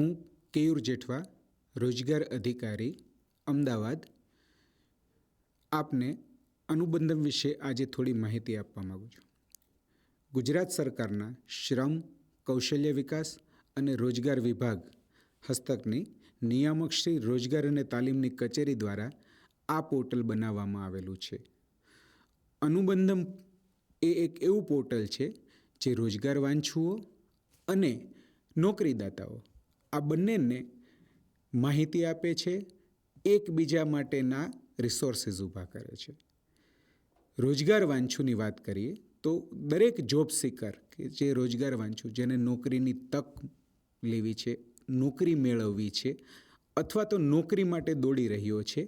હું કેયુર જેઠવા, રોજગાર અધિકારી, અમદાવાદ. આપને અનુબંધન વિશે આજે થોડી માહિતી આપવા માગું છું. ગુજરાત સરકારના શ્રમ, કૌશલ્ય વિકાસ અને રોજગાર વિભાગ હસ્તકની નિયામક શ્રી રોજગાર અને તાલીમની કચેરી દ્વારા આ પોર્ટલ બનાવવામાં આવેલું છે. અનુબંધમ એ એક એવું પોર્ટલ છે જે રોજગાર વાંછુઓ અને નોકરીદાતાઓ આ બંનેને માહિતી આપે છે, એકબીજા માટેના રિસોર્સિસ ઊભા કરે છે. રોજગાર વાંછુની વાત કરીએ તો દરેક જોબ સિકર કે જે રોજગાર વાંછુ, જેને નોકરીની તક લેવી છે, નોકરી મેળવવી છે, અથવા તો નોકરી માટે દોડી રહ્યો છે,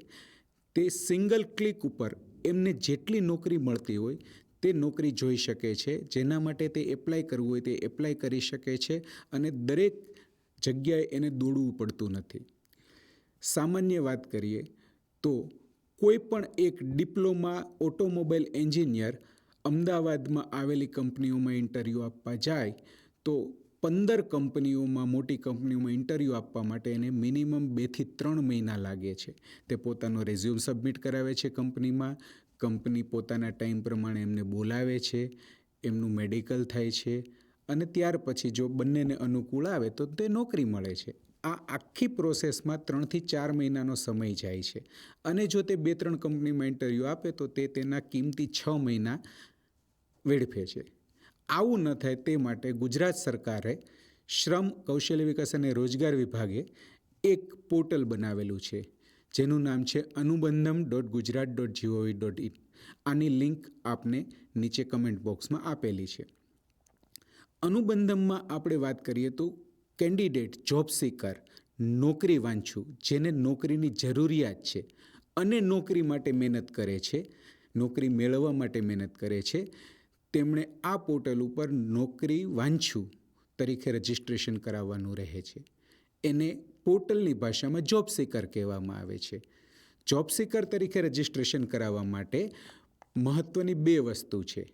તે સિંગલ ક્લિક ઉપર એમને જેટલી નોકરી મળતી હોય, તે નોકરી જોઈ શકે છે, જેના માટે તે એપ્લાય કરવું હોય તે એપ્લાય કરી શકે છે, અને દરેક જગ્યાએ એને દોડવું પડતું નથી. સામાન્ય વાત કરીએ તો કોઈ પણ એક ડિપ્લોમા ઓટોમોબાઈલ એન્જિનિયર અમદાવાદમાં આવેલી કંપનીઓમાં ઇન્ટરવ્યૂ આપવા જાય તો પંદર કંપનીઓમાં મોટી કંપનીઓમાં ઇન્ટરવ્યૂ આપવા માટે એને મિનિમમ બેથી ત્રણ મહિના લાગે છે. તે પોતાનો રેઝ્યુમ સબમિટ કરાવે છે કંપનીમાં, કંપની પોતાના ટાઈમ પ્રમાણે એમને બોલાવે છે, એમનું મેડિકલ થાય છે અને ત્યાર પછી જો બંનેને અનુકૂળ આવે તો તે નોકરી મળે છે. આ આખી પ્રોસેસમાં ત્રણથી ચાર મહિનાનો સમય જાય છે. અને જો તે બે ત્રણ કંપનીમાં ઇન્ટરવ્યૂ આપે તો તે તેના કિંમતી છ મહિના વેડફે છે. આવું ન થાય તે માટે ગુજરાત સરકારે શ્રમ, કૌશલ્ય વિકાસ અને રોજગાર વિભાગે એક પોર્ટલ બનાવેલું છે. જેનું નામ છે Anubandham dot Gujarat dot GOV dot in. આની લિંક આપને નીચે કમેન્ટ બોક્સમાં આપેલી છે. અનુબંધમમાં આપણે વાત કરીએ તો કેન્ડિડેટ જોબ સીકર, નોકરી વાંચું, જેને નોકરીની જરૂરિયાત છે અને નોકરી માટે મહેનત કરે છે, નોકરી મેળવવા માટે મહેનત કરે છે, તેમણે આ પોર્ટલ ઉપર નોકરી વાંચું તરીકે રજિસ્ટ્રેશન કરાવવાનું રહે છે. એને પોર્ટલની ભાષામાં જોબ સીકર કહેવામાં આવે છે. જોબ સીકર તરીકે રજિસ્ટ્રેશન કરાવવા માટે મહત્ત્વની બે વસ્તુ છે.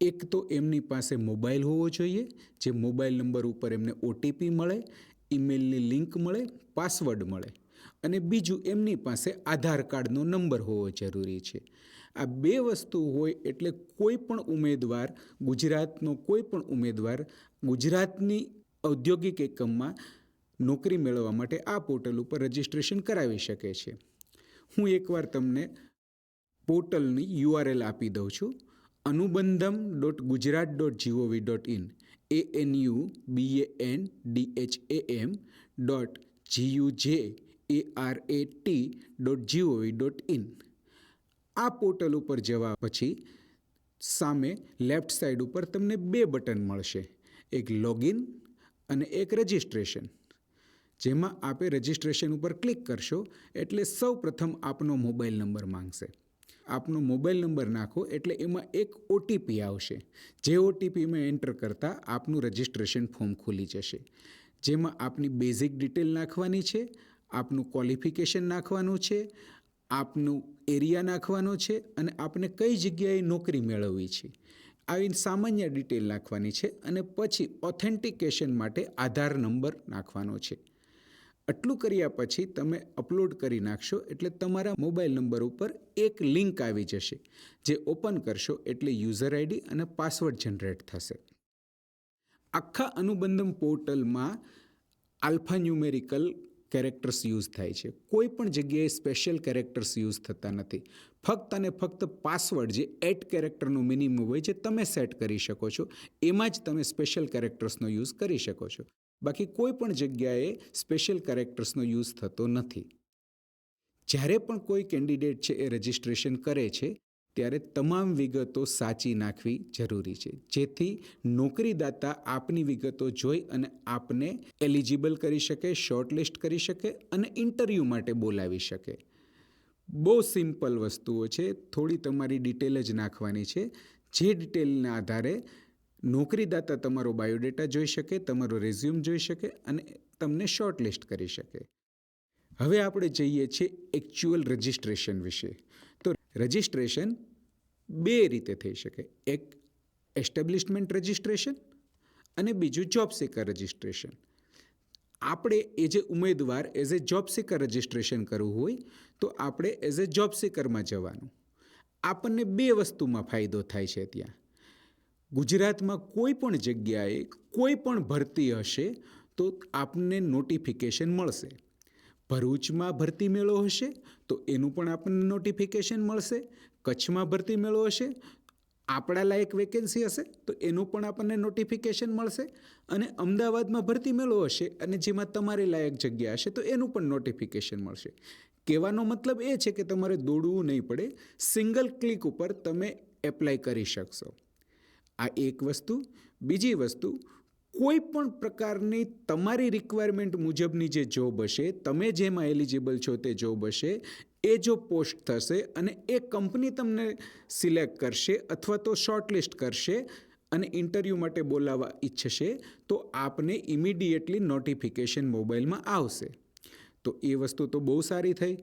એક તો એમની પાસે મોબાઈલ હોવો જોઈએ, જે મોબાઈલ નંબર ઉપર એમને ઓટીપી મળે, ઈમેલની લિંક મળે, પાસવર્ડ મળે અને બીજું એમની પાસે આધાર કાર્ડનો નંબર હોવો જરૂરી છે. આ બે વસ્તુ હોય એટલે કોઈ પણ ઉમેદવાર, ગુજરાતનો કોઈ પણ ઉમેદવાર ગુજરાતની ઔદ્યોગિક એકમમાં નોકરી મેળવવા માટે આ પોર્ટલ ઉપર રજિસ્ટ્રેશન કરાવી શકે છે. હું એકવાર તમને પોર્ટલની યુઆરએલ આપી દઉં છું. Anubandham dot Gujarat dot GOV dot in A N U B A N D H A M dot GU J A R A T dot GOV dot in આ પોર્ટલ ઉપર જવા પછી સામે લેફ્ટ સાઈડ ઉપર તમને બે button મળશે. એક લોગિન અને એક રજિસ્ટ્રેશન. જેમાં આપે રજિસ્ટ્રેશન ઉપર ક્લિક કરશો એટલે સૌ પ્રથમ આપનો મોબાઈલ નંબર માંગશે. આપનો મોબાઈલ નંબર નાખો એટલે એમાં એક ઓટીપી આવશે. જે ઓટીપીમાં એન્ટર કરતાં આપનું રજિસ્ટ્રેશન ફોર્મ ખુલી જશે. જેમાં આપની બેઝિક ડિટેલ નાખવાની છે, આપનું ક્વોલિફિકેશન નાખવાનું છે, આપનું એરિયા નાખવાનો છે અને આપને કઈ જગ્યાએ નોકરી મેળવવી છે. આવી સામાન્ય ડિટેલ નાખવાની છે અને પછી ઓથેન્ટિકેશન માટે આધાર નંબર નાખવાનો છે. આટલું કર્યા પછી તમે અપલોડ કરી નાખશો એટલે તમારા મોબાઈલ નંબર ઉપર એક લિંક આવી જશે, જે ઓપન કરશો એટલે યુઝર આઈડી અને પાસવર્ડ જનરેટ થશે. આખા અનુબંધમ પોર્ટલમાં આલ્ફા ન્યુમેરિકલ કેરેક્ટર્સ યુઝ થાય છે. કોઈ પણ જગ્યાએ સ્પેશિયલ કેરેક્ટર્સ યુઝ થતા નથી. ફક્ત અને ફક્ત પાસવર્ડ જે એટ કેરેક્ટરનું મિનિમમ હોય છે, તમે સેટ કરી શકો છો. એમાં જ તમે સ્પેશિયલ કેરેક્ટર્સનો યુઝ કરી શકો છો. બાકી કોઈ પણ જગ્યાએ સ્પેશિયલ કેરેક્ટર્સનો યુઝ થતો નથી. જ્યારે પણ કોઈ કેન્ડિડેટ છે એ રજિસ્ટ્રેશન કરે છે, ત્યારે તમામ વિગતો સાચી નાખવી જરૂરી છે. જેથી નોકરીદાતા આપની વિગતો જોઈ અને આપને એલિજિબલ કરી શકે શોર્ટલિસ્ટ કરી શકે અને ઇન્ટરવ્યૂ માટે બોલાવી શકે. બહુ સિમ્પલ વસ્તુઓ છે. થોડી તમારી ડિટેલ જ નાખવાની છે. જે ડિટેલના આધારે નોકરીદાતા તમારો બાયોડેટા જોઈ શકે, તમારો રેઝ્યુમ જોઈ શકે અને તમને શોર્ટલિસ્ટ કરી શકે. હવે આપણે જઈએ છીએ એકચ્યુઅલ રજિસ્ટ્રેશન વિશે. તો રજિસ્ટ્રેશન બે રીતે થઈ શકે. એક એસ્ટેબ્લિશમેન્ટ રજિસ્ટ્રેશન અને બીજું જોબ સિકર રજિસ્ટ્રેશન. આપણે એ જે ઉમેદવાર as a job seeker registration કરવું હોય, તો આપણે એઝ એ જોબ સિકરમાં જવાનું. આપણને બે વસ્તુમાં ફાયદો થાય છે ત્યાં. ગુજરાતમાં કોઈ પણ જગ્યાએ કોઈ પણ ભરતી હશે તો આપને નોટિફિકેશન મળશે. ભરૂચમાં ભરતી મેળો હશે તો એનું પણ આપણને નોટિફિકેશન મળશે. કચ્છમાં ભરતી મેળો હશે આપણા લાયક વેકેન્સી હશે તો એનું પણ આપણને નોટિફિકેશન મળશે. અને અમદાવાદમાં ભરતી મેળો હશે અને જેમાં તમારી લાયક જગ્યા હશે તો એનું પણ નોટિફિકેશન મળશે. કહેવાનો મતલબ એ છે કે તમારે દોડવું નહીં પડે સિંગલ ક્લિક ઉપર તમે એપ્લાય કરી શકશો. આ એક વસ્તુ. બીજી વસ્તુ, કોઈ પણ પ્રકારની તમારી રિક્વાયરમેન્ટ મુજબની જે જોબ હશે, તમે જેમાં એલિજિબલ છો તે જોબ હશે, એ જો પોસ્ટ થશે અને એ કંપની તમને સિલેક્ટ કરશે અથવા તો શોર્ટલિસ્ટ કરશે અને ઇન્ટરવ્યૂ માટે બોલાવવા ઈચ્છશે, તો આપને ઇમિડિયેટલી નોટિફિકેશન મોબાઈલમાં આવશે. તો એ વસ્તુ તો બહુ સારી થઈ.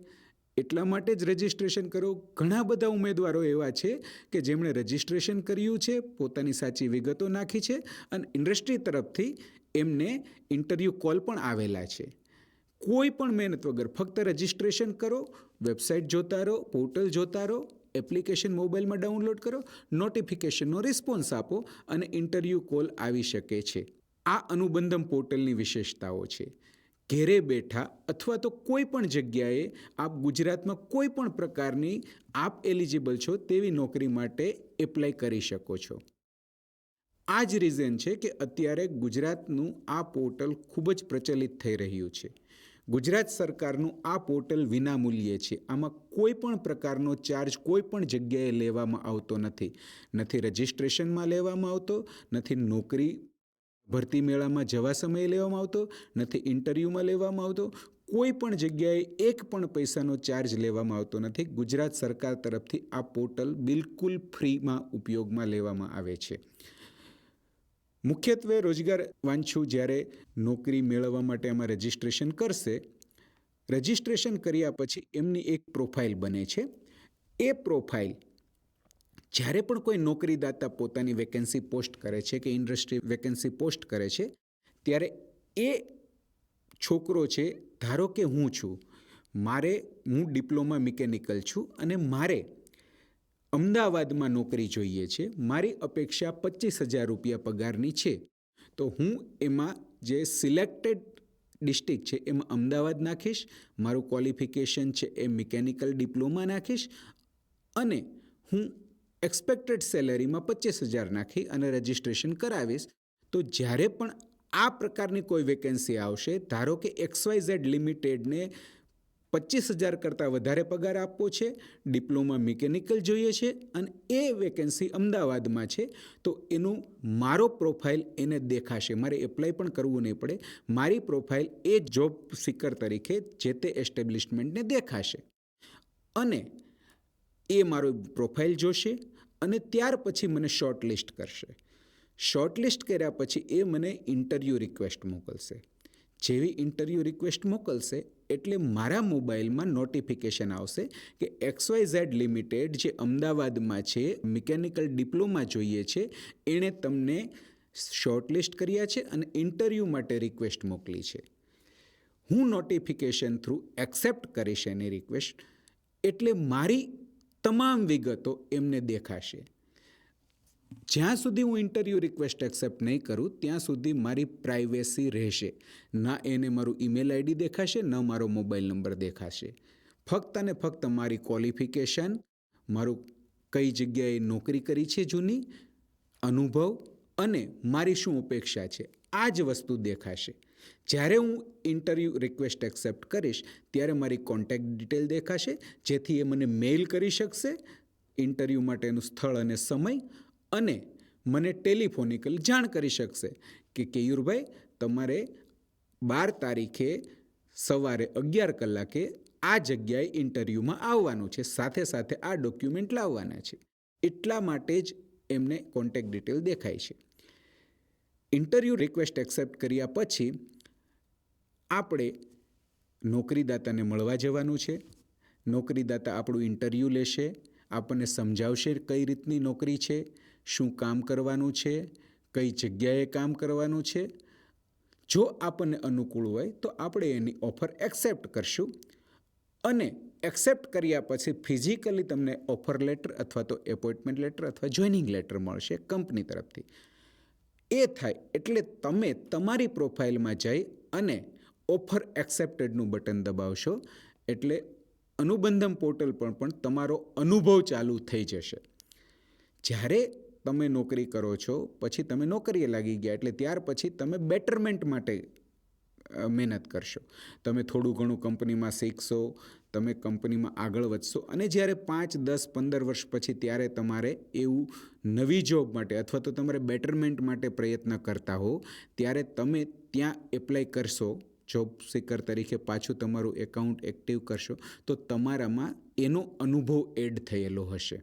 એટલા માટે જ રજિસ્ટ્રેશન કરો. ઘણા બધા ઉમેદવારો એવા છે કે જેમણે રજિસ્ટ્રેશન કર્યું છે, પોતાની સાચી વિગતો નાખી છે અને ઇન્ડસ્ટ્રી તરફથી એમને ઇન્ટરવ્યૂ કોલ પણ આવેલા છે. કોઈ પણ મહેનત વગર ફક્ત રજિસ્ટ્રેશન કરો વેબસાઇટ જોતા રહો પોર્ટલ જોતા રહો એપ્લિકેશન મોબાઈલમાં ડાઉનલોડ કરો નોટિફિકેશનનો રિસ્પોન્સ આપો અને ઇન્ટરવ્યૂ કોલ આવી શકે છે. આ અનુબંધમ પોર્ટલની વિશેષતાઓ છે. ઘેરે બેઠા અથવા તો કોઈ પણ જગ્યાએ આપ ગુજરાતમાં કોઈ પણ પ્રકારની આપ એલિજિબલ છો તેવી નોકરી માટે એપ્લાય કરી શકો છો. આ જ રીઝન છે કે અત્યારે ગુજરાતનું આ પોર્ટલ ખૂબ જ પ્રચલિત થઈ રહ્યું છે. ગુજરાત સરકારનું આ પોર્ટલ વિનામૂલ્યે છે. આમાં કોઈ પણ પ્રકારનો ચાર્જ કોઈ પણ જગ્યાએ લેવામાં આવતો નથી. નથી રજિસ્ટ્રેશનમાં લેવામાં આવતો, નથી નોકરી ભરતી મેળામાં જવા સમયે લેવામાં આવતો, નથી ઇન્ટરવ્યૂમાં લેવામાં આવતો, કોઈ પણ જગ્યાએ એક પણ પૈસાનો ચાર્જ લેવામાં આવતો નથી. ગુજરાત સરકાર તરફથી આ પોર્ટલ બિલકુલ ફ્રીમાં ઉપયોગમાં લેવામાં આવે છે. મુખ્યત્વે રોજગાર વાંચું જ્યારે નોકરી મેળવવા માટે આમાં રજિસ્ટ્રેશન કરશે. રજિસ્ટ્રેશન કર્યા પછી એમની એક પ્રોફાઇલ બને છે. એ પ્રોફાઇલ જ્યારે પણ કોઈ નોકરીદાતા પોતાની વેકેન્સી પોસ્ટ કરે છે કે ઇન્ડસ્ટ્રી વેકેન્સી પોસ્ટ કરે છે, ત્યારે એ છોકરો છે, ધારો કે હું છું, મારે, હું ડિપ્લોમા મિકેનિકલ છું અને મારે અમદાવાદમાં નોકરી જોઈએ છે, મારી અપેક્ષા પચીસ હજાર રૂપિયા પગારની છે, તો હું એમાં જે સિલેક્ટેડ ડિસ્ટ્રિક્ટ છે એમાં અમદાવાદ નાખીશ, મારું ક્વોલિફિકેશન છે એ મિકેનિકલ ડિપ્લોમા નાખીશ અને હું એક્સપેક્ટેડ સેલેરીમાં પચીસ હજાર નાખી અને રજિસ્ટ્રેશન કરાવીશ, તો જ્યારે પણ આ પ્રકારની કોઈ વેકેન્સી આવશે, ધારો કે એક્સવાય ઝેડ લિમિટેડને પચીસ હજાર કરતાં વધારે પગાર આપવો છે, ડિપ્લોમા મિકેનિકલ જોઈએ છે અને એ વેકેન્સી અમદાવાદમાં છે, તો એનું મારો પ્રોફાઇલ એને દેખાશે. મારે એપ્લાય પણ કરવું નહીં પડે. મારી પ્રોફાઇલ એ જોબ સિકર તરીકે જે તે એસ્ટેબ્લિશમેન્ટને દેખાશે. અને એ મારો પ્રોફાઇલ જોશે અને ત્યાર પછી મને શોર્ટ લિસ્ટ કરશે. શોર્ટ લિસ્ટ કર્યા પછી એ મને ઇન્ટરવ્યૂ રિક્વેસ્ટ મોકલશે. જેવી ઇન્ટરવ્યૂ રિક્વેસ્ટ મોકલશે એટલે મારા મોબાઈલમાં નોટિફિકેશન આવશે કે એક્સવાય ઝેડ લિમિટેડ જે અમદાવાદમાં છે, મિકેનિકલ ડિપ્લોમા જોઈએ છે, એણે તમને શોર્ટલિસ્ટ કર્યા છે અને ઇન્ટરવ્યૂ માટે રિક્વેસ્ટ મોકલી છે. હું નોટિફિકેશન થ્રુ એક્સેપ્ટ કરીશ એની રિક્વેસ્ટ. એટલે મારી તમામ વિગતો એમને દેખાશે. જ્યાં સુધી હું ઇન્ટરવ્યૂ રિક્વેસ્ટ એક્સેપ્ટ નહીં કરું, ત્યાં સુધી મારી પ્રાઇવેસી રહેશે. ના એને મારું ઈમેલ આઈડી દેખાશે, ન મારો મોબાઈલ નંબર દેખાશે. ફક્ત અને ફક્ત મારી ક્વોલિફિકેશન મારું કઈ જગ્યાએ નોકરી કરી છે જૂની, અનુભવ અને મારી શું અપેક્ષા છે, આ જ વસ્તુ દેખાશે. જ્યારે હું ઇન્ટરવ્યૂ રિક્વેસ્ટ એક્સેપ્ટ કરીશ, ત્યારે મારી કોન્ટેક્ટ ડિટેલ દેખાશે, જેથી એ મને મેઇલ કરી શકશે ઇન્ટરવ્યૂ માટેનું સ્થળ અને સમય, અને મને ટેલિફોનિકલ જાણ કરી શકશે કે કેયુરભાઈ, તમારે બાર તારીખે સવારે અગિયાર કલાકે આ જગ્યાએ ઇન્ટરવ્યૂમાં આવવાનું છે. સાથે સાથે આ ડોક્યુમેન્ટ લાવવાના છે. એટલા માટે જ એમને કોન્ટેક્ટ ડિટેલ દેખાય છે. ઇન્ટરવ્યૂ રિક્વેસ્ટ એક્સેપ્ટ કર્યા પછી આપણે નોકરીદાતાને મળવા જવાનું છે. નોકરીદાતા આપણું ઇન્ટરવ્યૂ લેશે. આપણને સમજાવશે કઈ રીતની નોકરી છે, શું કામ કરવાનું છે, કઈ જગ્યાએ કામ કરવાનું છે. જો આપણને અનુકૂળ હોય તો આપણે એની ઓફર એક્સેપ્ટ કરશું. અને એક્સેપ્ટ કર્યા પછી ફિઝિકલી તમને ઓફર લેટર અથવા તો એપોઇન્ટમેન્ટ લેટર અથવા જોઈનિંગ લેટર મળશે કંપની તરફથી. એ થાય એટલે તમે તમારી પ્રોફાઇલમાં જઈ અને ઓફર એક્સેપ્ટેડનું બટન દબાવશો એટલે અનુબંધમ પોર્ટલ પર પણ તમારો અનુભવ ચાલુ થઈ જશે. જ્યારે તમે નોકરી કરો છો, પછી તમે નોકરીએ લાગી ગયા, એટલે ત્યાર પછી તમે બેટરમેન્ટ માટે મહેનત કરશો. તમે થોડું ઘણું કંપનીમાં શીખશો, તમે કંપનીમાં આગળ વધશો અને જ્યારે પાંચ, દસ, પંદર વર્ષ પછી ત્યારે તમારે એવું નવી જોબ માટે અથવા તો તમારે બેટરમેન્ટ માટે પ્રયત્ન કરતા હો, ત્યારે તમે ત્યાં એપ્લાય કરશો જોબ સિકર તરીકે પાછું તમારું એકાઉન્ટ એક્ટિવ કરશો, તો તમારામાં એનો અનુભવ એડ થયેલો હશે.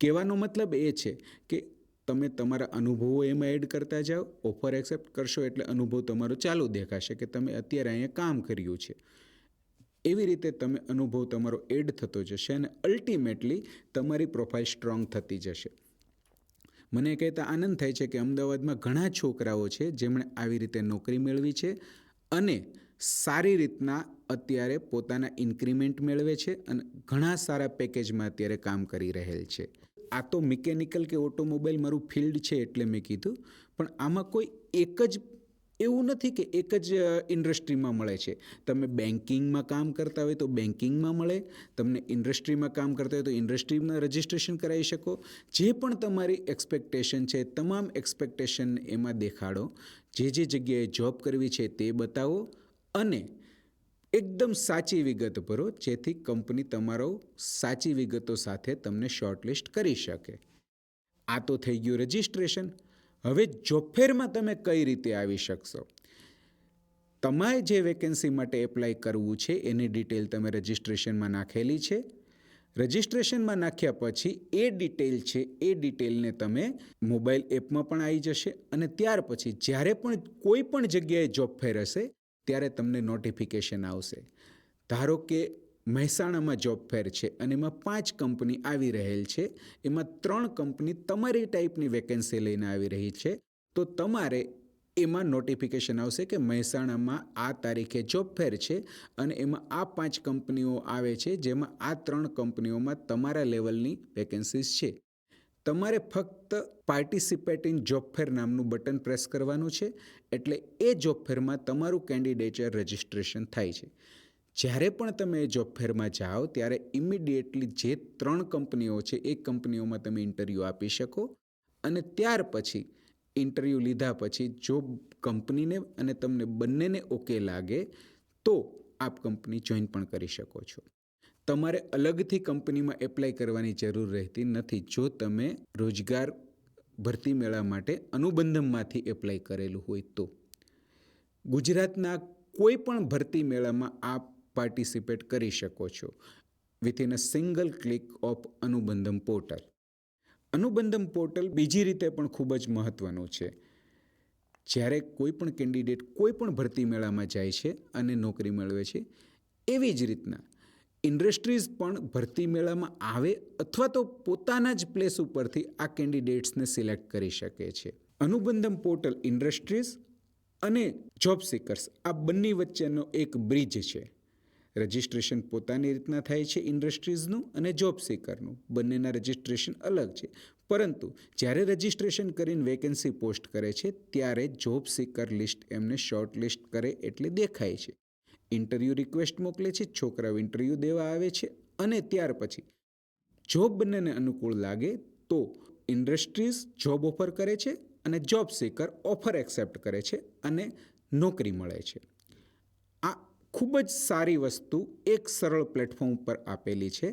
કહેવાનો મતલબ એ છે કે તમે તમારા અનુભવો એમાં એડ કરતા જાઓ ઓફર એક્સેપ્ટ કરશો એટલે અનુભવ તમારો ચાલુ દેખાશે કે તમે અત્યારે અહીંયા કામ કર્યું છે. એવી રીતે તમે અનુભવ તમારો એડ થતો જશે અને અલ્ટિમેટલી તમારી પ્રોફાઇલ સ્ટ્રોંગ થતી જશે. મને કહેતા આનંદ થાય છે કે અમદાવાદમાં ઘણા છોકરાઓ છે જેમણે આવી રીતે નોકરી મેળવી છે. અને સારી રીતના અત્યારે પોતાના ઇન્ક્રીમેન્ટ મેળવે છે અને ઘણા સારા પેકેજમાં અત્યારે કામ કરી રહેલ છે. આ તો મિકેનિકલ કે ઓટોમોબાઈલ મારું ફિલ્ડ છે એટલે મેં કીધું, પણ આમાં કોઈ એક જ એવું નથી કે એક જ ઇન્ડસ્ટ્રીમાં મળે છે. તમે બેન્કિંગમાં કામ કરતા હોય તો બેન્કિંગમાં મળે. તમને ઇન્ડસ્ટ્રીમાં કામ કરતા હોય તો ઇન્ડસ્ટ્રીમાં રજિસ્ટ્રેશન કરાવી શકો. જે પણ તમારી એક્સપેક્ટેશન છે, તમામ એક્સપેક્ટેશન એમાં દેખાડો. જે જે જગ્યાએ જોબ કરવી છે તે બતાવો અને એકદમ સાચી વિગત ભરો, જેથી કંપની તમારો સાચી વિગતો સાથે તમને શોર્ટલિસ્ટ કરી શકે. આ તો થઈ ગયું રજિસ્ટ્રેશન. હવે જોફેરમાં તમે કઈ રીતે આવી શકશો? તમારે જે વેકેન્સી માટે એપ્લાય કરવું છે, એની ડિટેલ તમે રજિસ્ટ્રેશનમાં નાખેલી છે. રજિસ્ટ્રેશનમાં નાખ્યા પછી એ ડિટેલ છે, એ ડિટેલને તમે મોબાઈલ એપમાં પણ આવી જશે અને ત્યાર પછી જ્યારે પણ કોઈ પણ જગ્યાએ જોબ ફેર હશે, ત્યારે તમને નોટિફિકેશન આવશે. ધારો કે મહેસાણામાં જોબ ફેર છે અને એમાં પાંચ કંપની આવી રહેલ છે. એમાં ત્રણ કંપની તમારી ટાઈપની વેકેન્સી લઈને આવી રહી છે. તો તમારે એમાં નોટિફિકેશન આવશે કે મહેસાણામાં આ તારીખે જોબ ફેર છે અને એમાં આ પાંચ કંપનીઓ આવે છે, જેમાં આ ત્રણ કંપનીઓમાં તમારા લેવલની વેકેન્સીસ છે. તમારે ફક્ત પાર્ટિસિપેટ ઇન જોબ ફેર નામનું બટન પ્રેસ કરવાનું છે. એટલે એ જોબ ફેરમાં તમારું કેન્ડિડેચર રજિસ્ટ્રેશન થાય છે. જ્યારે પણ તમે જોબ ફેરમાં જાઓ, ત્યારે ઇમિડિયેટલી જે ત્રણ કંપનીઓ છે એ કંપનીઓમાં તમે ઇન્ટરવ્યૂ આપી શકો અને ત્યાર પછી ઇન્ટરવ્યૂ લીધા પછી જો કંપનીને અને તમને બંનેને ઓકે લાગે, તો આપ કંપની જોઈન પણ કરી શકો છો. તમારે અલગથી કંપનીમાં એપ્લાય કરવાની જરૂર રહેતી નથી. જો તમે રોજગાર ભરતી મેળા માટે અનુબંધમમાંથી એપ્લાય કરેલું હોય તો. ગુજરાતના કોઈ પણ ભરતી મેળામાં આપ પાર્ટિસિપેટ કરી શકો છો. Within a single click of Anubandham portal Anubandham portal બીજી રીતે પણ ખૂબ જ મહત્ત્વનું છે. જ્યારે કોઈ પણ કેન્ડિડેટ કોઈ પણ ભરતી મેળામાં જાય છે અને નોકરી મેળવે છે, એવી જ રીતના ઇન્ડસ્ટ્રીઝ પણ ભરતી મેળામાં આવે અથવા તો પોતાના જ પ્લેસ ઉપરથી આ કેન્ડિડેટ્સને સિલેક્ટ કરી શકે છે. અનુબંધમ પોર્ટલ ઇન્ડસ્ટ્રીઝ અને જોબ સિકર્સ આ બંને વચ્ચેનો એક બ્રિજ છે. રજિસ્ટ્રેશન પોતાની રીતના થાય છે ઇન્ડસ્ટ્રીઝનું અને જોબ સીકરનું બંનેના રજિસ્ટ્રેશન અલગ છે. પરંતુ જ્યારે રજિસ્ટ્રેશન કરીને વેકેન્સી પોસ્ટ કરે છે, ત્યારે જોબ સીકર લિસ્ટ એમને શોર્ટ લિસ્ટ કરે એટલે દેખાય છે. ઇન્ટરવ્યૂ રિક્વેસ્ટ મોકલે છે, છોકરાઓ ઇન્ટરવ્યૂ દેવા આવે છે અને ત્યાર પછી જોબ બંનેને અનુકૂળ લાગે તો ઇન્ડસ્ટ્રીઝ જોબ ઓફર કરે છે અને જોબ સીકર ઓફર એક્સેપ્ટ કરે છે અને નોકરી મળે છે. ખૂબ જ સારી વસ્તુ એક સરળ પ્લેટફોર્મ પર આપેલી છે.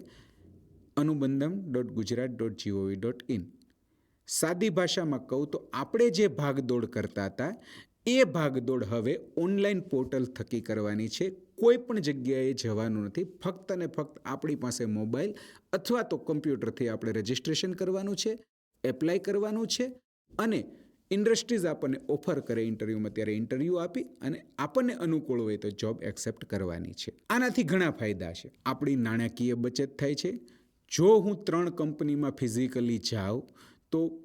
Anubandham dot Gujarat dot GOV dot in. સાદી ભાષામાં કહું તો આપણે જે ભાગદોડ કરતા હતા, એ ભાગદોડ હવે ઓનલાઈન પોર્ટલ થકી કરવાની છે. કોઈ પણ જગ્યાએ જવાનું નથી. ફક્ત ને ફક્ત આપણી પાસે મોબાઈલ અથવા તો કમ્પ્યુટરથી આપણે રજિસ્ટ્રેશન કરવાનું છે, એપ્લાય કરવાનું છે અને ઇન્ડસ્ટ્રીઝ આપણને ઓફર કરે ઇન્ટરવ્યૂમાં ત્યારે ઇન્ટરવ્યૂ આપી અને આપણને અનુકૂળ હોય તો જોબ એક્સેપ્ટ કરવાની છે. આનાથી ઘણા ફાયદા છે. આપણી નાણાકીય બચત થાય છે. જો હું ત્રણ કંપનીમાં ફિઝિકલી જાઉં, તો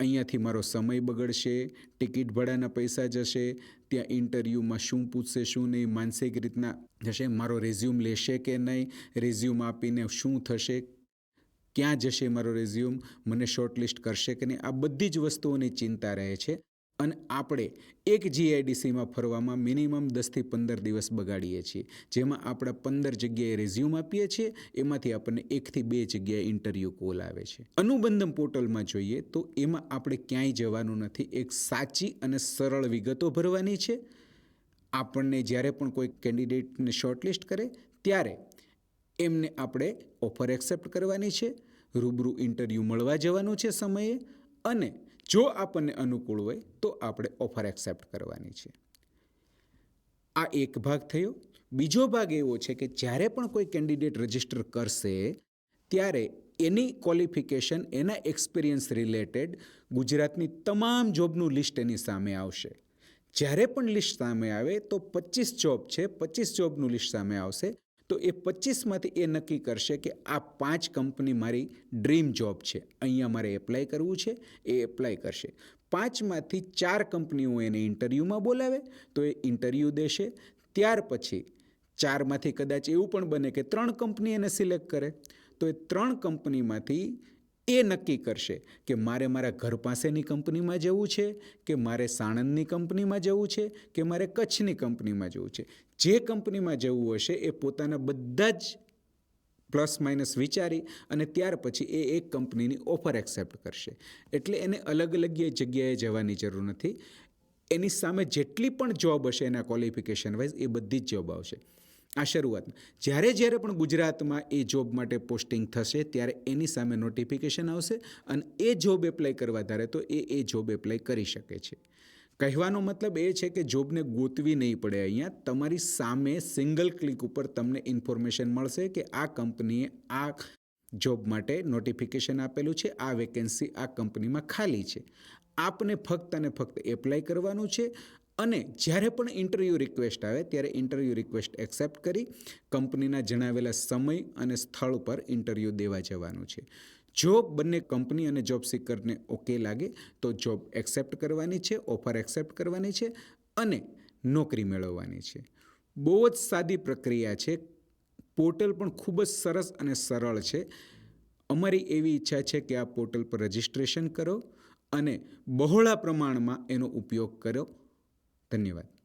અહીંયાથી મારો સમય બગડશે, ટિકિટ ભાડાના પૈસા જશે, ત્યાં ઇન્ટરવ્યૂમાં શું પૂછશે, શું નહીં, માનસિક રીતના જશે, મારો રેઝ્યુમ લેશે કે નહીં રેઝ્યુમ આપીને શું થશે ક્યાં જશે મારો રેઝ્યુમ મને શોર્ટલિસ્ટ કરશે કે નહીં? આ બધી જ વસ્તુઓની ચિંતા રહે છે. અને આપણે એક જીઆઈડીસીમાં ફરવામાં મિનિમમ દસથી પંદર દિવસ બગાડીએ છીએ. જેમાં આપણા પંદર જગ્યાએ રેઝ્યુમ આપીએ છીએ. એમાંથી આપણને એકથી બે જગ્યાએ ઇન્ટરવ્યૂ કોલ આવે છે. અનુબંધમ પોર્ટલમાં જોઈએ તો એમાં આપણે ક્યાંય જવાનું નથી. એક સાચી અને સરળ વિગતો ભરવાની છે. આપણને જ્યારે પણ કોઈ કેન્ડિડેટને શોર્ટલિસ્ટ કરે, ત્યારે એમને આપણે ઓફર એક્સેપ્ટ કરવાની છે, રૂબરૂ ઇન્ટરવ્યૂ મળવા જવાનું છે સમયે અને જો આપણને અનુકૂળ હોય તો આપણે ઓફર એક્સેપ્ટ કરવાની છે. આ એક ભાગ થયો. બીજો ભાગ એવો છે કે જ્યારે પણ કોઈ કેન્ડિડેટ રજિસ્ટર કરશે, ત્યારે એની ક્વોલિફિકેશન, એના એક્સપિરિયન્સ રિલેટેડ ગુજરાતની તમામ જોબનું લિસ્ટ એની સામે આવશે. જ્યારે પણ લિસ્ટ સામે આવે તો પચીસ જોબ છે, પચીસ જોબનું લિસ્ટ સામે આવશે. તો એ પચીસમાંથી એ નક્કી કરશે કે આ પાંચ કંપની મારી ડ્રીમ જોબ છે. અહીંયા મારે એપ્લાય કરવું છે, એ એપ્લાય કરશે. પાંચમાંથી ચાર કંપનીઓ એને ઇન્ટરવ્યૂમાં બોલાવે, તો એ ઇન્ટરવ્યૂ દેશે. ત્યાર પછી ચારમાંથી કદાચ એવું પણ બને કે ત્રણ કંપની એને સિલેક્ટ કરે, તો એ ત્રણ કંપનીમાંથી એ નક્કી કરશે કે મારે મારા ઘર પાસેની કંપનીમાં જવું છે, કે મારે સાણંદની કંપનીમાં જવું છે, કે મારે કચ્છની કંપનીમાં જવું છે. જે કંપનીમાં જવું હશે એ પોતાના બધા જ પ્લસ માઇનસ વિચારી અને ત્યાર પછી એ એક કંપનીની ઓફર એક્સેપ્ટ કરશે. એટલે એને અલગ અલગ જગ્યાએ જવાની જરૂર નથી. એની સામે જેટલી પણ જોબ હશે એના ક્વોલિફિકેશન વાઇઝ એ બધી જ જોબ આવશે. આ શરૂઆતમાં. જ્યારે જ્યારે પણ ગુજરાતમાં એ જોબ માટે પોસ્ટિંગ થશે ત્યારે એની સામે નોટિફિકેશન આવશે અને એ જોબ એપ્લાય કરવા ધારે તો એ એ જોબ એપ્લાય કરી શકે છે. કહેવાનો મતલબ એ છે કે જોબને ગોતવી નહીં પડે અહીંયા. તમારી સામે સિંગલ ક્લિક ઉપર તમને ઇન્ફોર્મેશન મળશે કે આ કંપનીએ આ જોબ માટે નોટિફિકેશન આપેલું છે, આ વેકેન્સી આ કંપનીમાં ખાલી છે. આપને ફક્ત અને ફક્ત એપ્લાય કરવાનું છે અને જ્યારે પણ ઇન્ટરવ્યૂ રિક્વેસ્ટ આવે ત્યારે ઇન્ટરવ્યૂ રિક્વેસ્ટ એક્સેપ્ટ કરી કંપનીના જણાવેલા સમય અને સ્થળ પર ઇન્ટરવ્યૂ દેવા જવાનું છે. જો બંને કંપની અને જોબ સિકરને ઓકે લાગે, તો જોબ એક્સેપ્ટ કરવાની છે ઓફર એક્સેપ્ટ કરવાની છે અને નોકરી મેળવવાની છે. બહુ જ સાદી પ્રક્રિયા છે. પોર્ટલ પણ ખૂબ જ સરસ અને સરળ છે. અમારી એવી ઈચ્છા છે કે આ પોર્ટલ પર રજિસ્ટ્રેશન કરો અને બહોળા પ્રમાણમાં એનો ઉપયોગ કરો. ધન્યવાદ.